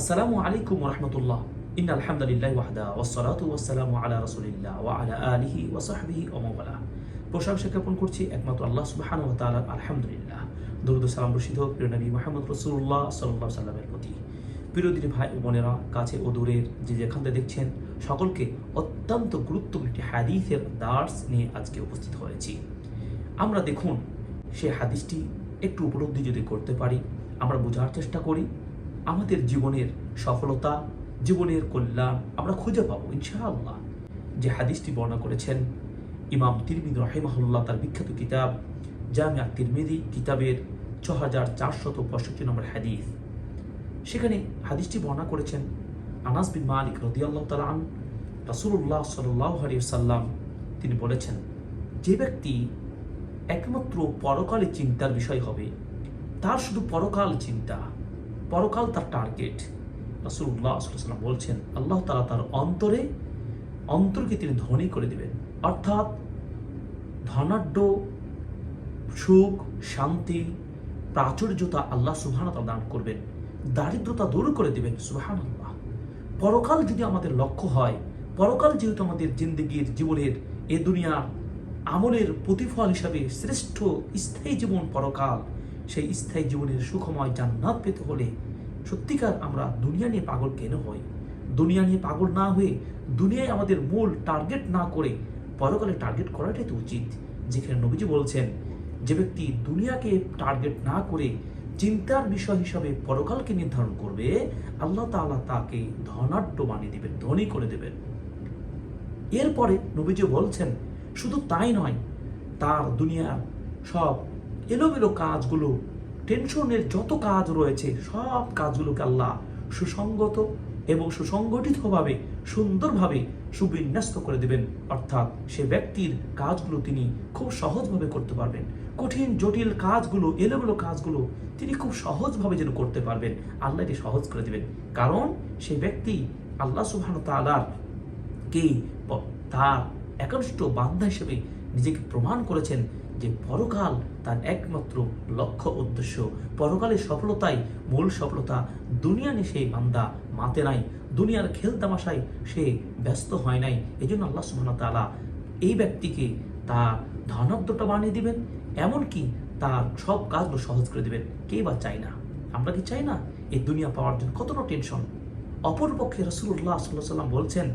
আসসালামু আলাইকুম রহমতুল্লাহ। ইন আলহামদুলিল্লাহ ওয়াহদা, ওয়াসসালাতু ওয়াসসালামু আলা রাসূলিল্লাহ ওয়া আলা আলিহি ওয়া সাহবিহি ওয়া মাওয়ালা প্রশংসা জ্ঞাপন করছি একমাত্র আল্লাহ সুবহানাহু ওয়া তাআলার, আলহামদুলিল্লাহ। দরুদ সালাম রশিদ হোক প্রিয় নবী মুহাম্মদ রাসূলুল্লাহ সাল্লাল্লাহু সাল্লামের প্রতি। প্রিয় ভাই ও বোনেরা, কাছে ও দূরের যে যেখান থেকে দেখছেন, সকলকে অত্যন্ত গুরুত্বপূর্ণ একটি হাদিসের দার্স নিয়ে আজকে উপস্থিত হয়েছি। আমরা দেখুন, সে হাদিসটি একটু উপলব্ধি যদি করতে পারি, আমরা বোঝার চেষ্টা করি আমাদের জীবনের সফলতা, জীবনের কল্যাণ আমরা খুঁজে পাবো, ইনশাআল্লাহ। যে হাদিসটি বর্ণনা করেছেন ইমাম তিরমিদি রহিমাহুল্লাহ, তার বিখ্যাত কিতাব জামিয়া তিরমিদি কিতাবের ছ হাজার চারশত পঁয়ষট্টি নম্বর হাদিস। সেখানে হাদিসটি বর্ণনা করেছেন আনাস বিন মালিক রদিয়াল্লাহ তালান রাসুল্লাহ সাল্লাহ সাল্লাম তিনি বলেছেন, যে ব্যক্তি একমাত্র পরকালে চিন্তার বিষয় হবে, তার শুধু পরকাল চিন্তা পরকাল তার টার্গেট রাসুল্লাহ বলছেন, আল্লাহ তালা তার অন্তরে, অন্তরকে তিনি ধনী করে দিবেন। অর্থাৎ ধনাঢ্য সুখ, শান্তি, প্রাচুর্যতা আল্লাহ সুবহানাতা দান করবেন। দারিদ্রতা দূর করে দিবেন সুবহান আল্লাহ পরকাল যদি আমাদের লক্ষ্য হয়, পরকাল যেহেতু আমাদের জিন্দগির জীবনের, এ দুনিয়ার আমলের প্রতিফল হিসাবে শ্রেষ্ঠ স্থায়ী জীবন পরকাল সেই স্থায়ী জীবনের সুখময় জান্নাত পেতে হলে সত্যিকার আমরা দুনিয়া নিয়ে পাগল কেন হই? দুনিয়া নিয়ে পাগল না হয়ে দুনিয়ায় আমাদের মূল টার্গেট না করে পরকালে টার্গেট করাটাই তো উচিত। যেখানে নবীজি বলছেন, যে ব্যক্তি দুনিয়াকে টার্গেট না করে চিন্তার বিষয় হিসাবে পরকালকে নির্ধারণ করবে, আল্লাহ তাআলা তাকে ধনাঢ্য বানিয়ে দেবেন, ধনী করে দেবেন। এরপরে নবীজি বলছেন, শুধু তাই নয়, তার দুনিয়ার সব এলোমেলো কাজগুলো টেনশনের যত কাজ রয়েছে, সব কাজগুলোকে আল্লাহ সুসঙ্গত এবং সুসংগঠিতভাবে, সুন্দরভাবে সুবিন্যস্ত করে দেবেন। অর্থাৎ সে ব্যক্তির কাজগুলো তিনি খুব সহজভাবে করতে পারবেন। কঠিন, জটিল কাজগুলো, এলোমেলো কাজগুলো তিনি খুব সহজভাবে যেন করতে পারবেন। আল্লাহ এটি সহজ করে দেবেন। কারণ সে ব্যক্তি আল্লাহ সুবহান তালার কে, তার একাংশ বান্ধা হিসেবে নিজেকে প্রমাণ করেছেন যে পরকাল তার একমাত্র লক্ষ্য উদ্দেশ্য। পরকালের সফলতাই মূল সফলতা। দুনিয়া নিয়ে সেই বান্দা মাতে নাই। দুনিয়ার খেল তামাশায় সে ব্যস্ত হয় নাই। এই জন্য আল্লাহ সুবহান তাআলা এই ব্যক্তিকে তার ধনাঢ্যটা বানিয়ে দিবেন, এমনকি তার সব কাজগুলো সহজ করে দিবেন। কে বা চাই না? আমরা কি চাই না? এই দুনিয়া পাওয়ার জন্য কতটা টেনশন? অপরপক্ষে রসুল্লাহ সাল্লাহ সাল্লাম বলছেন,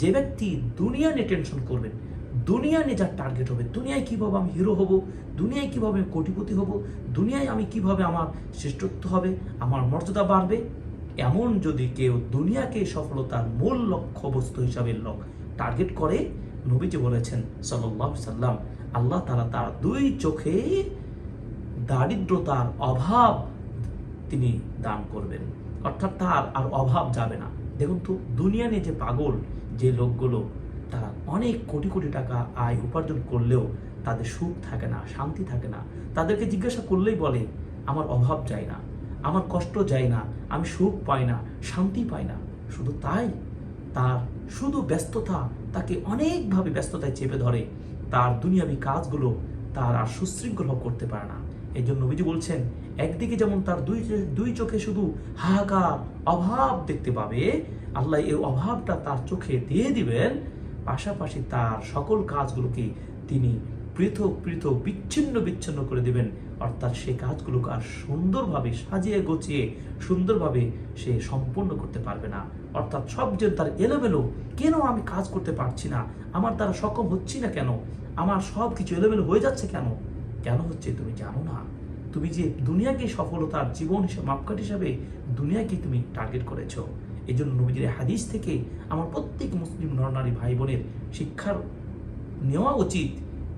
যে ব্যক্তি দুনিয়া নিয়ে টেনশন করবেন দুনিয়া নিয়ে যার টার্গেট হবে, দুনিয়ায় কীভাবে আমি হিরো হব, দুনিয়ায় কীভাবে আমি কোটিপতি হব, দুনিয়ায় আমি কীভাবে আমার শ্রেষ্ঠত্ব হবে, আমার মর্যাদা বাড়বে, এমন যদি কেউ দুনিয়াকে সফলতার মূল লক্ষ্য বস্তু হিসাবে লক টার্গেট করে, নবীজি বলেছেন সাল্লাহ সাল্লাম, আল্লাহ তালা তার দুই চোখে দারিদ্রতার অভাব তিনি দান করবেন। অর্থাৎ তার আর অভাব যাবে না। দেখুন তো, দুনিয়া নিয়ে যে পাগল, যে লোকগুলো তারা অনেক কোটি কোটি টাকা আয় উপার্জন করলেও তাদের সুখ থাকে না, শান্তি থাকে না। তাদেরকে জিজ্ঞাসা করলেই বলে, আমার অভাব যায় না, আমার কষ্ট যায় না, আমি সুখ পাই না, শান্তি পাই না। শুধু তাই? তার শুধু ব্যস্ততা তাকে অনেকভাবে ব্যস্ততায় চেপে ধরে। তার দুনিয়াবি কাজগুলো তার আর সুশৃঙ্খল করতে পারে না। এই জন্য নবীজি বলছেন, একদিকে যেমন তার দুই দুই চোখে শুধু হাহাকার, অভাব দেখতে পাবে, আল্লাহ এই অভাবটা তার চোখে দিয়ে দিবেন পাশাপাশি তার সকল কাজগুলোকে তিনি পৃথক পৃথক, বিচ্ছিন্ন বিচ্ছিন্ন করে দিবেন। অর্থাৎ সে কাজগুলোকে আর সুন্দরভাবে সাজিয়ে গোছিয়ে, সুন্দরভাবে সে সম্পূর্ণ করতে পারবে না। অর্থাৎ সব যে তার এলোমেলো, কেন আমি কাজ করতে পারছি না? আমার দ্বারা সক্ষম হচ্ছি না কেন? আমার সব কিছু এলোমেলো হয়ে যাচ্ছে কেন? কেন হচ্ছে তুমি জানো না? তুমি যে দুনিয়াকে সফলতার জীবন হিসেবে, মাপকাঠ হিসাবে দুনিয়াকে তুমি টার্গেট করেছ। এই জন্য নবীজির হাদিস থেকে আমার প্রত্যেক মুসলিম নরনারী ভাই বোনের শিক্ষার নেওয়া উচিত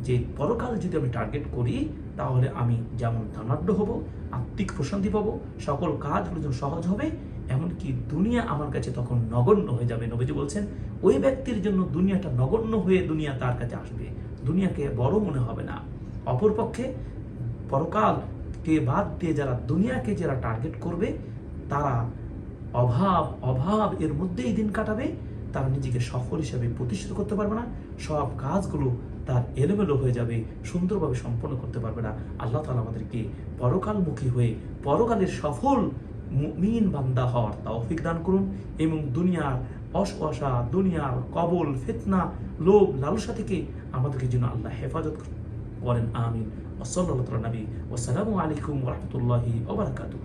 যে পরকাল যদি আমি টার্গেট করি, তাহলে আমি যেমন ধনাঢ্য হব, আত্মিক প্রশান্তি পাবো, সকল কাজগুলো যেন সহজ হবে, এমনকি দুনিয়া আমার কাছে তখন নগণ্য হয়ে যাবে। নবীজি বলছেন, ওই ব্যক্তির জন্য দুনিয়াটা নগণ্য হয়ে দুনিয়া তার কাছে আসবে। দুনিয়াকে বড় মনে হবে না। অপরপক্ষে পরকালকে বাদ দিয়ে যারা দুনিয়াকে যারা টার্গেট করবে, তারা অভাব অভাব এর মধ্যেই দিন কাটাবে। তারা নিজেকে সফল হিসাবে প্রতিষ্ঠিত করতে পারবে না। সব কাজগুলো তার এলোমেলো হয়ে যাবে, সুন্দরভাবে সম্পন্ন করতে পারবে না। আল্লাহ তালা আমাদেরকে পরকালমুখী হয়ে, পরকালের সফল মিন বান্দা হওয়ার তৌফিক দান করুন এবং দুনিয়ার অশা দুনিয়ার কবল, ফেতনা, লোভ, লালসা থেকে আমাদেরকে যেন আল্লাহ হেফাজত করেন। আমিন। ওসল্লা নবী। ওসালামু আলাইকুম রহমতুল্লাহি ওবরাকাতু